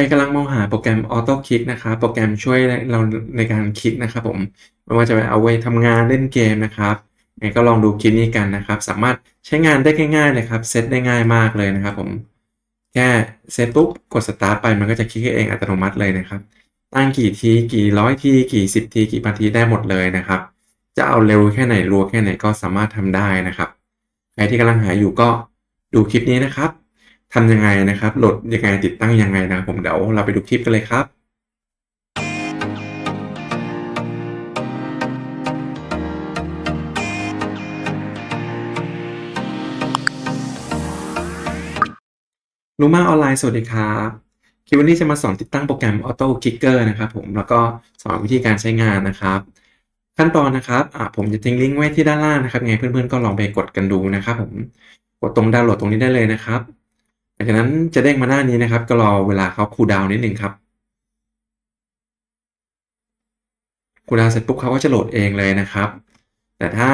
รกำลังมองหาโปรแกรม Auto Kick นะครับ โปรแกรมช่วยเราในการคลิกนะครับผม ไม่ว่าจะเป็นเอาไว้ทำงานเล่นเกมนะครับไงก็ลองดูคลิปนี้กันนะครับ สามารถใช้งานได้ง่ายๆเลยครับ เซตได้ง่ายมากเลยนะครับผม แค่เซตปุ๊บกด Start ไปมันก็จะคลิกเองอัตโนมัติเลยนะครับ ตั้งกี่ทีกี่ร้อยทีกี่สิบทีกี่พันทีได้หมดเลยนะครับ จะเอาเร็วแค่ไหนรัวแค่ไหนก็สามารถทำได้นะครับ ใครที่กำลังหาอยู่ก็ดูคลิปนี้นะครับ ทำยังไงนะครับ โหลดยังไงติดตั้งยังไงนะครับผมเดี๋ยวเราไปดูคลิปกันเลยครับรู้มาออนไลน์สวัสดีครับคลิปวันนี้จะมาสอนติดตั้งโปรแกรม Auto Kicker นะครับผมแล้วก็สอนวิธีการใช้งานนะครับ ขั้นตอนนะครับอ่าผมจะทิ้งลิงก์ไว้ที่ด้านล่างนะครับไงเพื่อนๆก็ลองไปกดกันดูนะครับผมกดตรงดาวน์โหลดตรงนี้ได้เลยนะครับ ลังจากนั้นจะเด้งมาหน้านี้นะครับ ก็รอเวลาเขาคูลดาวน์นิดหนึ่งครับคูลดาวน์เสร็จปุ๊บเขาก็จะโหลดเองเลยนะครับ แต่ถ้า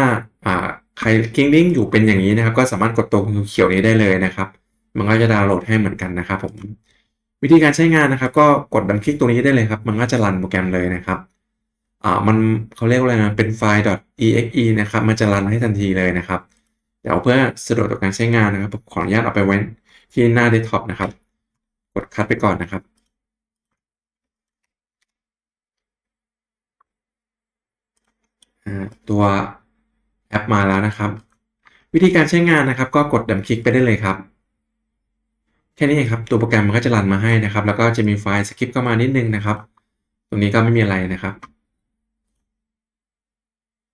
อ่าใครคลิกลิงอยู่เป็นอย่างนี้นะครับ ก็สามารถกดตรงเขียวนี้ได้เลยนะครับ มันก็จะดาวน์โหลดให้เหมือนกันนะครับผมวิธีการใช้งานนะครับ ก็กดดันคลิกตรงนี้ได้เลยครับ มันก็จะรันโปรแกรมเลยนะครับอ่ามันเขาเรียกว่าอะไรนะเป็นไฟล์ .exe นะครับ มันจะรันให้ทันทีเลยนะครับ เดี๋ยวเพื่อสะดวกต่อการใช้งานนะครับผมขออนุญาตเอาไปไว้ ที่หน้าเดสก์ท็อปนะครับ กดคัดไปก่อนนะครับ ตัวแอปมาแล้วนะครับ วิธีการใช้งานนะครับ ก็กดดับคลิกไปได้เลยครับแค่นี้เองครับ ตัวโปรแกรมมันก็จะรันมาให้นะครับ แล้วก็จะมีไฟล์สคริปต์เข้ามานิดนึงนะครับ ตรงนี้ก็ไม่มีอะไรนะครับ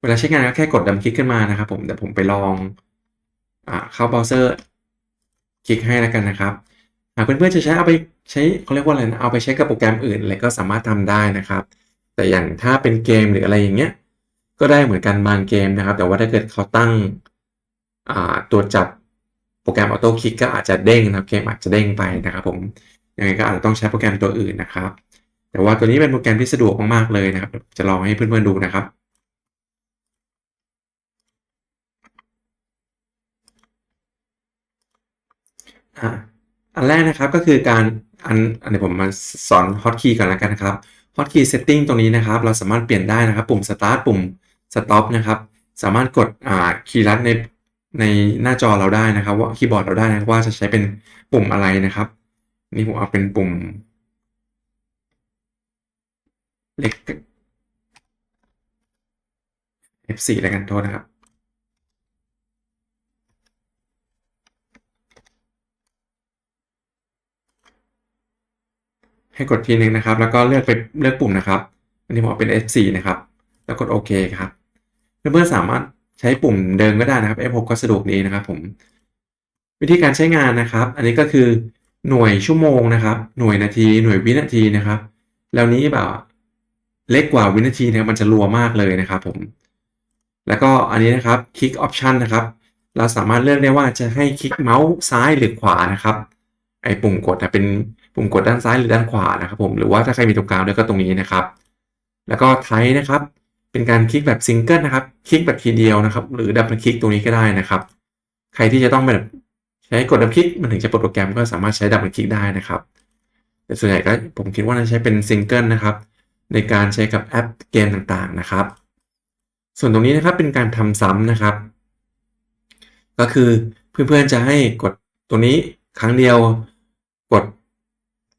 เวลาใช้งานก็แค่กดดับคลิกขึ้นมานะครับ ผม เดี๋ยวผมไปลองอ่าเข้าเบราว์เซอร์ คลิกให้แล้วกันนะครับหากเพื่อนๆจะใช้เอาไปใช้เขาเรียกว่าอะไรนะเอาไปใช้กับโปรแกรมอื่นอะไรก็สามารถทำได้นะครับ แต่อย่างถ้าเป็นเกมหรืออะไรอย่างเงี้ยก็ได้เหมือนกันบางเกมนะครับ แต่ว่าถ้าเกิดเขาตั้งตัวจับโปรแกรมออโต้คลิกก็อาจจะเด้งนะครับเกมอาจจะเด้งไปนะครับผมยังไงก็อาจจะต้องใช้โปรแกรมตัวอื่นนะครับ แต่ว่าตัวนี้เป็นโปรแกรมที่สะดวกมากๆเลยนะครับ จะลองให้เพื่อนๆดูนะครับ อันแรกนะครับก็คือการอันอันนี้ผมมาสอนฮอตคีย์ก่อนแล้วกันนะครับฮอตคีย์เซตติ้งตรงนี้นะครับ เราสามารถเปลี่ยนได้นะครับ ปุ่ม Start ปุ่ม Stop นะครับ สามารถกดอ่าคีย์ลัดในในหน้าจอเราได้นะครับ ว่าคีย์บอร์ดเราได้นะว่าจะใช้เป็นปุ่มอะไรนะครับ นี่ผมเอาเป็นปุ่มเล็ก F4 แล้วกันโทษนะครับ ให้กดทีนึงนะครับ แล้วก็เลือกไปเลือกปุ่มนะครับ อันนี้ผมเป็น F4 นะครับ แล้วกดโอเคครับ เพื่อนๆสามารถใช้ปุ่มเดิมก็ได้นะครับ F6 ก็สะดวกดีนะครับ ผม วิธีการใช้งานนะครับ อันนี้ก็คือหน่วยชั่วโมงนะครับ หน่วยนาที หน่วยวินาทีนะครับ แล้วนี้แบบเล็กกว่าวินาทีเนะครับมันจะรัวมากเลยนะครับ ผม แล้วก็อันนี้นะครับคลิกออปชันนะครับ เราสามารถเลือกได้ว่าจะให้คลิกเมาส์ซ้ายหรือขวานะครับ ไอปุ่มกดเป็น ปุ่มกดด้านซ้ายหรือด้านขวานะครับผม หรือว่าถ้าใครมีตรงกลางด้วยก็ตรงนี้นะครับ แล้วก็ไทนะครับ เป็นการคลิกแบบซิงเกิลนะครับ คลิกแบบทีเดียวนะครับ หรือดับเบิลคลิกตรงนี้ก็ได้นะครับ ใครที่จะต้องแบบใช้กดดับคลิกมันถึงจะปลดโปรแกรมก็สามารถใช้ดับเบิลคลิกได้นะครับ แต่ส่วนใหญ่ก็ผมคิดว่าน่าใช้เป็นซิงเกิลนะครับ ในการใช้กับแอปเกมต่างๆนะครับ ส่วนตรงนี้นะครับเป็นการทำซ้ำนะครับ ก็คือเพื่อนๆจะให้กดตัวนี้ครั้งเดียวกด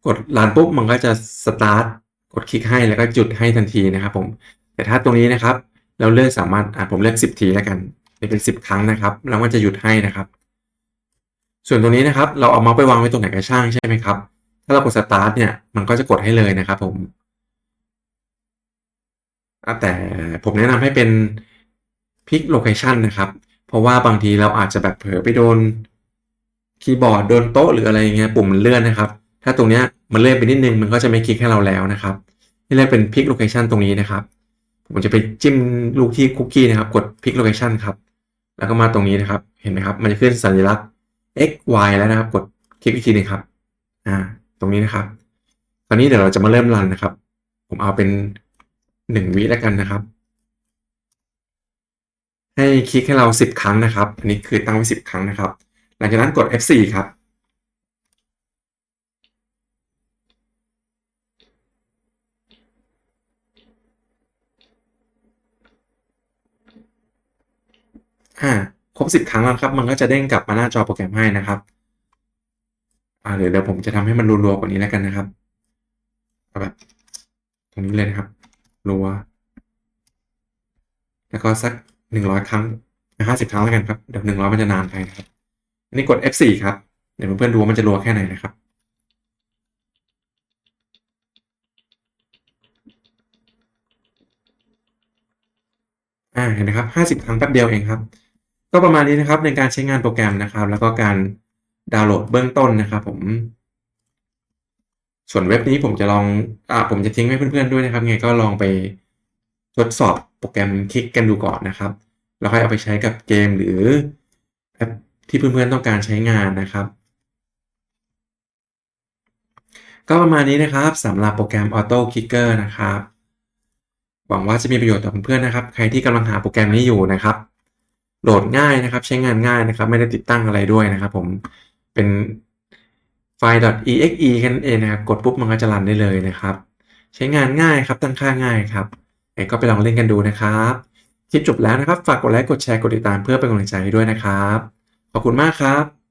กดรันปุ๊บมันก็จะสตาร์ทกดคลิกให้แล้วก็จุดให้ทันทีนะครับผม แต่ถ้าตรงนี้นะครับ เราเลือกสามารถอ่าผมเลือก 10 ทีแล้วกันเป็น 10 ครั้งนะครับแล้วมันจะหยุดให้นะครับ ส่วนตรงนี้นะครับ เราเอาเมาส์ไปวางไว้ตรงไหนก็ช่างใช่ไหมครับ ถ้าเรากดสตาร์ทเนี่ยมันก็จะกดให้เลยนะครับ ผมแต่ผมแนะนำให้เป็นพิกโลเคชันนะครับ เพราะว่าบางทีเราอาจจะแบบเผลอไปโดนคีย์บอร์ดโดนโต๊ะหรืออะไรเงี้ยปุ่มมันเลื่อนนะครับ ถ้าตรงนี้มันเลื่อนไปนิดนึงมันก็จะไม่คลิกให้เราแล้วนะครับนี่เรียกเป็นพิกโลเคชันตรงนี้นะครับ ผมจะไปจิ้มลูกที่คุกกี้นะครับ กดพิกโลเคชันครับ แล้วก็มาตรงนี้นะครับ เห็นไหมครับ มันจะขึ้นสัญลักษณ์ x y แล้วนะครับ กดคลิกอีกทีนึงครับ อ่า ตรงนี้นะครับ ตอนนี้เดี๋ยวเราจะมาเริ่มรันนะครับ ผมเอาเป็นหนึ่งวิแล้วกันนะครับ ให้คลิกให้เราสิบครั้งนะครับ อันนี้คือตั้งไว้สิบครั้งนะครับ หลังจากนั้นกด F4 ครับ อ่าครบสิบครั้งแล้วครับ มันก็จะเด้งกลับมาหน้าจอโปรแกรมให้นะครับ อ่าเดี๋ยวเดี๋ยวผมจะทำให้มันรัวๆกว่านี้แล้วกันนะครับแบบตรงนี้เลยนะครับ รัว แล้วก็สักหนึ่งร้อยครั้งห้าสิบครั้งแล้วกันครับ เดี๋ยวหนึ่งร้อยมันจะนานไปนะครับ อันนี้กด F4 ครับ เดี๋ยวเพื่อนๆดูว่ามันจะรัวแค่ไหนนะครับอ่าเห็นไหมครับห้าสิบครั้งแป๊บเดียวเองครับ ก็ประมาณนี้นะครับในการใช้งานโปรแกรมนะครับ แล้วก็การดาวน์โหลดเบื้องต้นนะครับ ผม ส่วนเว็บนี้ผมจะลองอ่าผมจะทิ้งให้เพื่อนๆด้วยนะครับไงก็ลองไปทดสอบโปรแกรมคลิกกันดูก่อนนะครับ แล้วค่อยเอาไปใช้กับเกมหรือแอปที่เพื่อนๆต้องการใช้งานนะครับ ก็ประมาณนี้นะครับสำหรับโปรแกรม Auto Kicker นะครับ หวังว่าจะมีประโยชน์ต่อเพื่อนๆนะครับ ใครที่กำลังหาโปรแกรมนี้อยู่นะครับ โหลดง่ายนะครับ ใช้งานง่ายนะครับ ไม่ได้ติดตั้งอะไรด้วยนะครับ ผมเป็นไฟล์ .exe กันเองนะครับ กดปุ๊บมันก็จะรันได้เลยนะครับ ใช้งานง่ายครับ ตั้งค่าง่ายครับเองก็ไปลองเล่นกันดูนะครับ คลิปจบแล้วนะครับ ฝากกดไลค์ กดแชร์ กดติดตามเพื่อเป็นกำลังใจให้ด้วยนะครับ ขอบคุณมากครับ